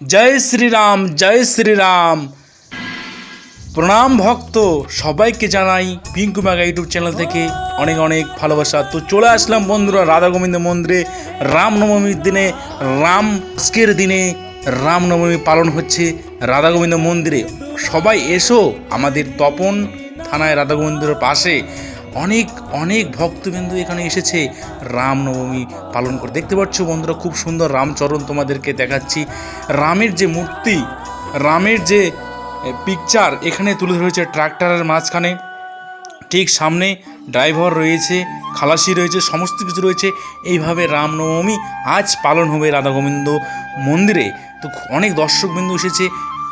জয় শ্রীরাম জয় শ্রীরাম। প্রণাম ভক্ত সবাইকে জানাই পিঙ্কু মেগা ইউটিউব চ্যানেল থেকে অনেক অনেক ভালোবাসা। তো চলে আসলাম বন্ধুরা রাধা গোবিন্দ মন্দিরে। রামনবমীর দিনে, রাম আজকের দিনে রামনবমী পালন হচ্ছে রাধা গোবিন্দ মন্দিরে। সবাই এসো আমাদের তপন থানায় রাধা গোবিন্দের পাশে। অনেক অনেক ভক্তবিন্দু এখানে এসেছে। রামনবমী পালন করে। দেখতে পাচ্ছ বন্ধুরা, খুব সুন্দর রামচরণ তোমাদেরকে দেখাচ্ছি। রামের যে মূর্তি, রামের যে পিকচার এখানে তুলে ধরেছে ট্রাক্টরের মাঝখানে। ঠিক সামনে ড্রাইভার রয়েছে, খালাসি রয়েছে, সমস্ত কিছু রয়েছে। এইভাবে রামনবমী আজ পালন হবে রাধা গোবিন্দ মন্দিরে। তো অনেক দর্শকবিন্দু এসেছে।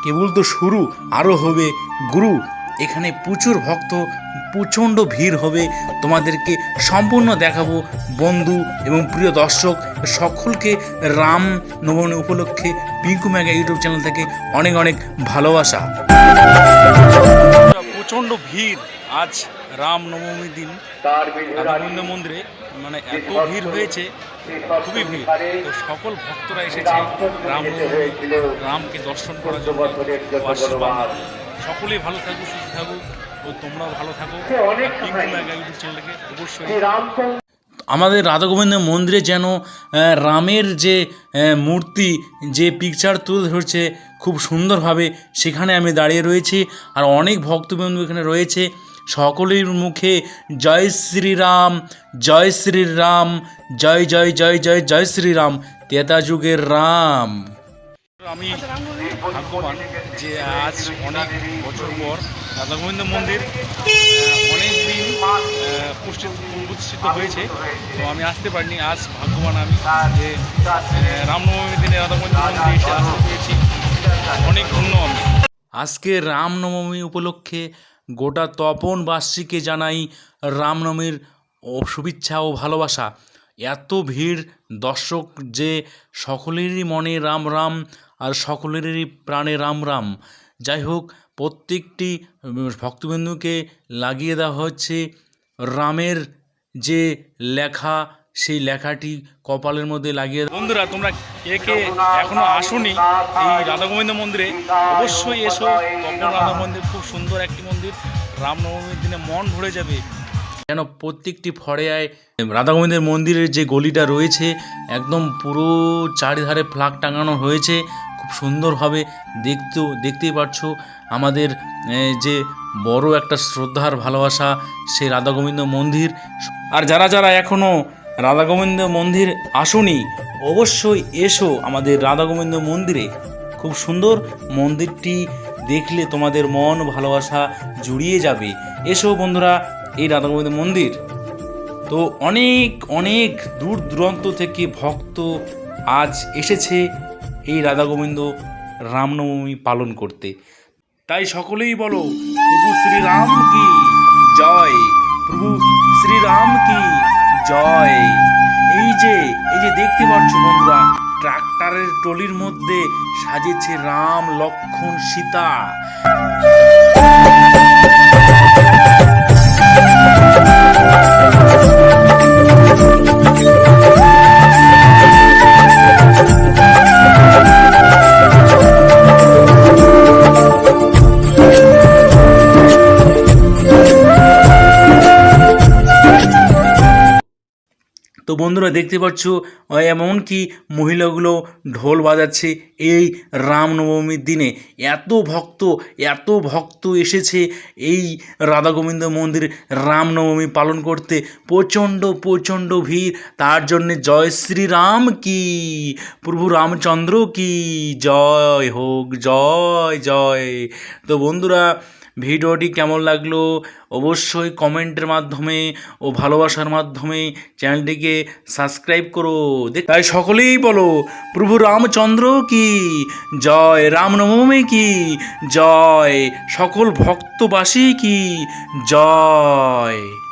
কেবল তো শুরু, আরও হবে গুরু। এখানে প্রচুর ভক্ত প্রচণ্ড ভিড় হবে, তোমাদেরকে সম্পূর্ণ দেখাবো বন্ধু এবং প্রিয় দর্শক, সকলকে রাম নবমী উপলক্ষে পিঙ্কু ম্যাগা ইউটিউব চ্যানেল থেকে অনেক অনেক ভালোবাসা। প্রচণ্ড ভিড় আজ রাম নবমীর দিন। রাধাগোবিন্দ মন্দিরে মানে এত ভিড় হয়েছে, খুবই ভিড়। তো সকল ভক্তরা এসেছে রাম রামকে দর্শন করার জন্য সকলেই ভালো থাকুক, সুস্থ থাকুক। তোমরাও ভালো থাকো। ইউটিউব চ্যানেলকে অবশ্যই আমাদের রাধা গোবিন্দ মন্দিরে যেন রামের যে মূর্তি যে পিকচার তুলে ধরছে খুব সুন্দরভাবে সেখানে আমি দাঁড়িয়ে রয়েছি। আর অনেক ভক্তবন্ধু এখানে রয়েছে। সকলের মুখে জয় শ্রীরাম জয় শ্রীরাম জয় জয় জয় জয় জয় শ্রীরাম তেতা যুগের রাম। আমি ভাগ্যবান যে আজ অনেক বছর পর রাধা গোবিন্দ মন্দির অনেক দিন প্রতিষ্ঠিত হয়েছে। তো আমি আসতে পারিনি, আজ ভাগ্যবান আমি যে রামনবমীর দিনে রাধা গোবিন্দ মন্দিরে এসে আসতে পেরেছি। অনেক ধন্য আমি। আজকে রামনবমী উপলক্ষে গোটা তপনবাসীকে জানাই রামনবমীর শুভেচ্ছা ও ভালোবাসা। এত ভিড় দর্শক যে সকলেরই মনে রাম রাম আর সকলেরই প্রাণে রাম রাম। যাই হোক প্রত্যেকটি ভক্তবিন্দুকে লাগিয়ে দেওয়া হচ্ছে রামের যে লেখা সেই লেখাটি কপালের মধ্যে লাগিয়ে বন্ধুরা তোমরা কে কে এখনও আসোনি এই রাধা গোবিন্দ মন্দিরে অবশ্যই এসো। রাধা মন্দির খুব সুন্দর একটি মন্দির। রামনবমীর দিনে মন ভরে যাবে। যেন প্রত্যেকটি ফড়েয়ায় রাধা গোবিন্দের মন্দিরের যে গলিটা রয়েছে, একদম পুরো চারিধারে ফ্ল্যাগ টাঙানো হয়েছে। খুব সুন্দরভাবে দেখতেও, দেখতেই পাচ্ছো আমাদের যে বড় একটা শ্রদ্ধার ভালোবাসা, সেই রাধা গোবিন্দ মন্দির। আর যারা যারা এখনও রাধা গোবিন্দ মন্দির আসুনি, অবশ্যই এসো আমাদের রাধা গোবিন্দ মন্দিরে। খুব সুন্দর মন্দিরটি দেখলে তোমাদের মন, ভালোবাসা জুড়িয়ে যাবে। এসো বন্ধুরা এই রাধা গোবিন্দ মন্দির। তো অনেক অনেক দূর দূরান্ত থেকে ভক্ত আজ এসেছে এই রাধা গোবিন্দ রামনবমী পালন করতে। তাই সকলেই বলো, প্রভু শ্রীরাম কি জয়? প্রভু শ্রীরাম কি জয়? এই যে এই যে দেখতে পাচ্ছ বন্ধুরা, ট্রাক্টরের টলির মধ্যে সাজেছে রাম লক্ষণ সীতা। বন্ধুরা দেখতে পাচ্ছ এমনকি মহিলাগুলো ঢোল বাজাচ্ছে এই রামনবমীর দিনে। এত ভক্ত এত ভক্ত এসেছে এই রাধা গোবিন্দ মন্দির রামনবমী পালন করতে। প্রচণ্ড প্রচণ্ড ভিড়। তার জন্যে জয় শ্রীরাম কি, প্রভু রামচন্দ্র কি, জয় হোক, জয় জয়। তো বন্ধুরা ভিডিওটি কেমন লাগল অবশ্যই কমেন্টের মাধ্যমে ও ভালোবাসার মাধ্যমে চ্যানেলটিকে সাবস্ক্রাইব করো। তাই সকলেই বলো, প্রভু রামচন্দ্র কি? জয় রামনবমী কি? জয় সকল ভক্তবাসী কি? জয়।